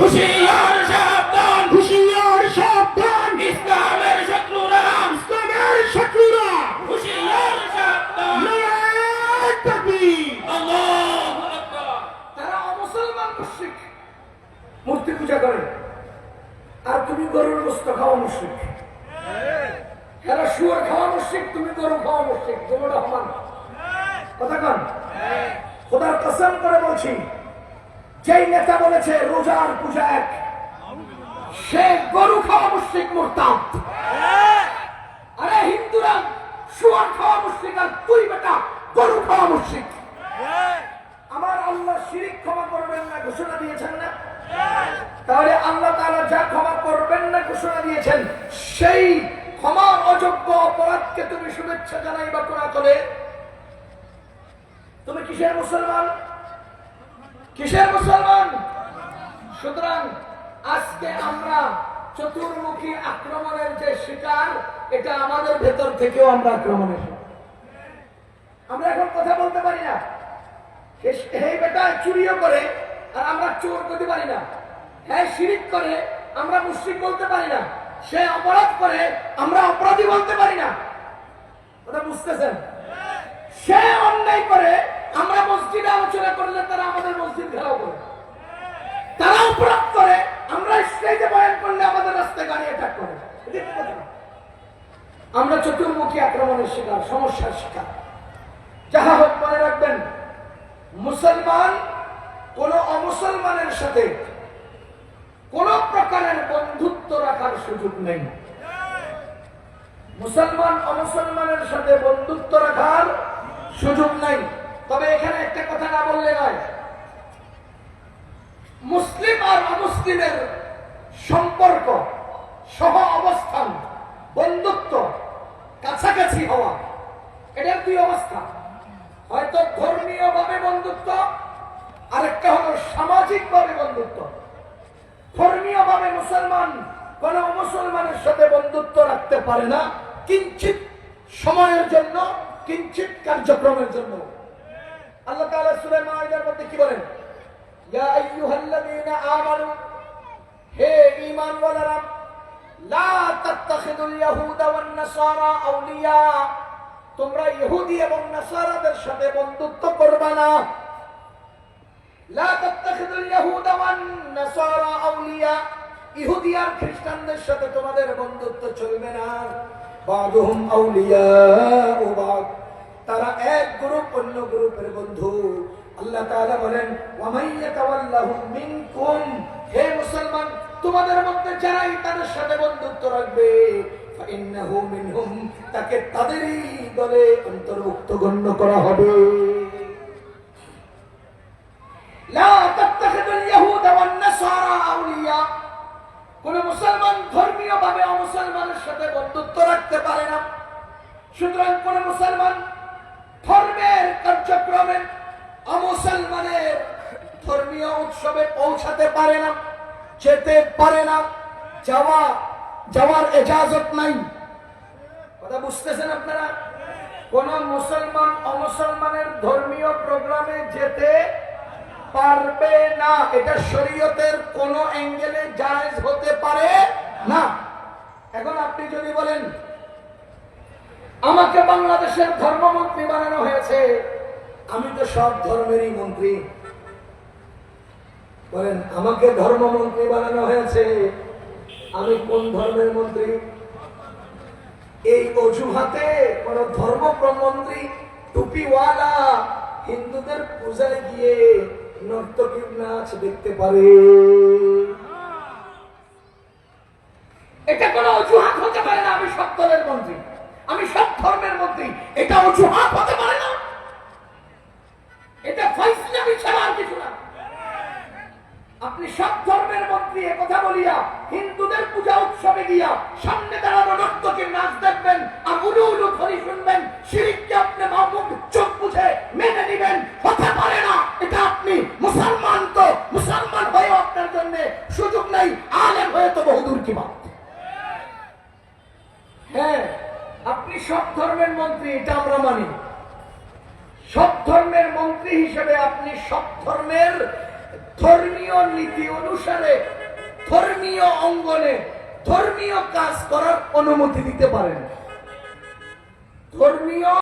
হুশিয়ার সাবধান। হুশিয়ার সাবধান। ইসলামের শত্রুরা। ইসলামের শত্রুরা। হুশিয়ার সাবধান। আল্লাহু আকবার। তারা অমুসলমান মুশ্রিক। মূর্তি পূজা করে। আর তুমি গরুর গোস্ত খাওয়া মুশ্রিক। এরা শুয়ার খাওয়া মুশ্রিক তুমি গরু খাওয়া মুশ্রিক। দুটোটা সমান কথা কন? খোদার কসম করে বলছি যেই নেতা বলেছে, রোজার পূজা এক সে গরু খাওয়া মুশ্রিক মোরতাদ। আরে হিন্দুরা, শুয়ার খাওয়া মুশ্রিক আর তুই বেটা গরু খাওয়া মুশ্রিক। আমার আল্লাহ শিরিক ক্ষমা করবেন না, ঘোষণা দিয়েছেন না? তাহলে আল্লাহ তাআলা যা ক্ষমা করবেন না, ঘোষণা দিয়েছেন, সেই ক্ষমা অযোগ্য অপরাধকে তুমি শুভেচ্ছা জানাই বা করে তুমি কিসের মুসলমান? কিসের মুসলমান? সুতরাং আজকে আমরা চতুর্মুখী আক্রমণের যে শিকার, এটা আমাদের ভেতর থেকেও আমরা আক্রমণের আমরা এখন কথা বলতে পারি না। এই বেটা চুরিও করে আর আমরা চোর করতে পারি না। হ্যাঁ শিরিক করে, আমরা মুশ্রিক বলতে পারি না। সে অপরাধ করে, আমরা অপরাধী বলতে পারি না। ওটা বুঝতেছেন? সে অন্যায় করে, আমরা মসজিদে আলোচনা করলে তারা আমাদের মসজিদ ঘেরাও করে তারা অপরাধ করে আমরা স্টেজে বয়ান করলে আমাদের রাস্তায় গাড়ি অ্যাটাক করে? আমরা চতুর্মুখী আক্রমণের শিকার, সমস্যার শিকার। যাহা হোক, মনে রাখবেন, মুসলমান কোন অমুসলমানের সাথে কোন প্রকারের বন্ধুত্ব রাখার সুযোগ নেই। মুসলমান, অমুসলমানের সাথে বন্ধুত্ব রাখার সুযোগ নাই। তবে এখানে একটা কথা না বললে নয়। মুসলিম আর অমুসলিমের সম্পর্ক, সহ অবস্থান, বন্ধুত্ব, কাছাকাছি হওয়া, এটার দুই অবস্থা। হয়তো ধর্মীয় ভাবে বন্ধুত্ব, আরেকটা হলো সামাজিক ভাবে বন্ধুত্ব। ধর্মীয় ভাবে মুসলমান কোন মুসলমানের সাথে বন্ধুত্ব রাখতে পারে না কিঞ্চিত সময়ের জন্য কিঞ্চিত কার্যক্রমের জন্য। আল্লাহ তাআলা সূরা মাইদার মধ্যে কি বলেন? ইয়া তোমরা ইহুদি এবং নাসারাদের সাথে বন্ধুত্ব করবা না। খ্রিস্টানদের সাথে তোমাদের বন্ধুত্ব চলবে না। বাদুহুম ও বাদ, তারা এক গ্রুপ অন্য গ্রুপের বন্ধু। তোমাদের মধ্যে যারাই তাদের সাথে বন্ধুত্ব রাখবে তাকে তাদেরই দলে অন্তর্ভুক্ত গণ্য করা হবে। কোন মুসলমান ধর্মীয় ভাবে অমুসলমানের সাথে বন্ধুত্ব রাখতে পারে না। সুতরাং কোন মুসলমান ধর্মের কার্যক্রমে অমুসলমানের ধর্মীয় উৎসবে পৌঁছাতে পারে না, যেতে পারে না, যাওয়া, যাওয়ার এজাজত নাই। কথা বুঝতেছেন আপনারা? কোন মুসলমান অমুসলমানের ধর্মীয় প্রোগ্রামে যেতে পারবে না। এটা শরীয়তের কোন অ্যাঙ্গেলে জায়েজ হতে পারে না। এখন আপনি যদি বলেন, আমাকে বাংলাদেশের ধর্মমন্ত্রী বানানো হয়েছে আমি তো সব ধর্মেরই মন্ত্রী। বলেন, আমাকে ধর্মমন্ত্রী বানানো হয়েছে। আমি কোন ধর্মের মন্ত্রী? এই অজুহাতে কোন ধর্ম মন্ত্রী টুপিওয়ালা, হিন্দুদের পূজায় গিয়ে নর্তকীর নাচ দেখতে পারে। এটা কোনো অজুহাত হতে পারে না, আমি সব দলের মন্ত্রী। আমি সব ধর্মের মন্ত্রী। এটা অজুহাত হতে পারে সব ধর্মের মন্ত্রী কথা বলিয়া হিন্দুদের পূজা উৎসবে গিয়া সামনে দাঁড়ানো নর্তকের নাচ দেখবেন, আর উলু উলু ধরি শুনবেন, শিরিককে আপনি মাহমুদ চোখ বুঝে মেনে নিবেন হতে পারে না। এটা আপনি মুসলমান তো, মুসলমান হয়েও আপনার জন্য সুযোগ নাই, আলেম হয়ে তো বহুদূর কি বাত হ্যাঁ আপনি সব ধর্মের মন্ত্রী, এটা আমরা মানি। সব ধর্মের মন্ত্রী হিসেবে আপনি সব ধর্মের ধর্মীয় নীতি অনুসারে ধর্মীয় অঙ্গনে ধর্মীয় কাজ করার অনুমতি দিতে পারেন। ধর্মীয়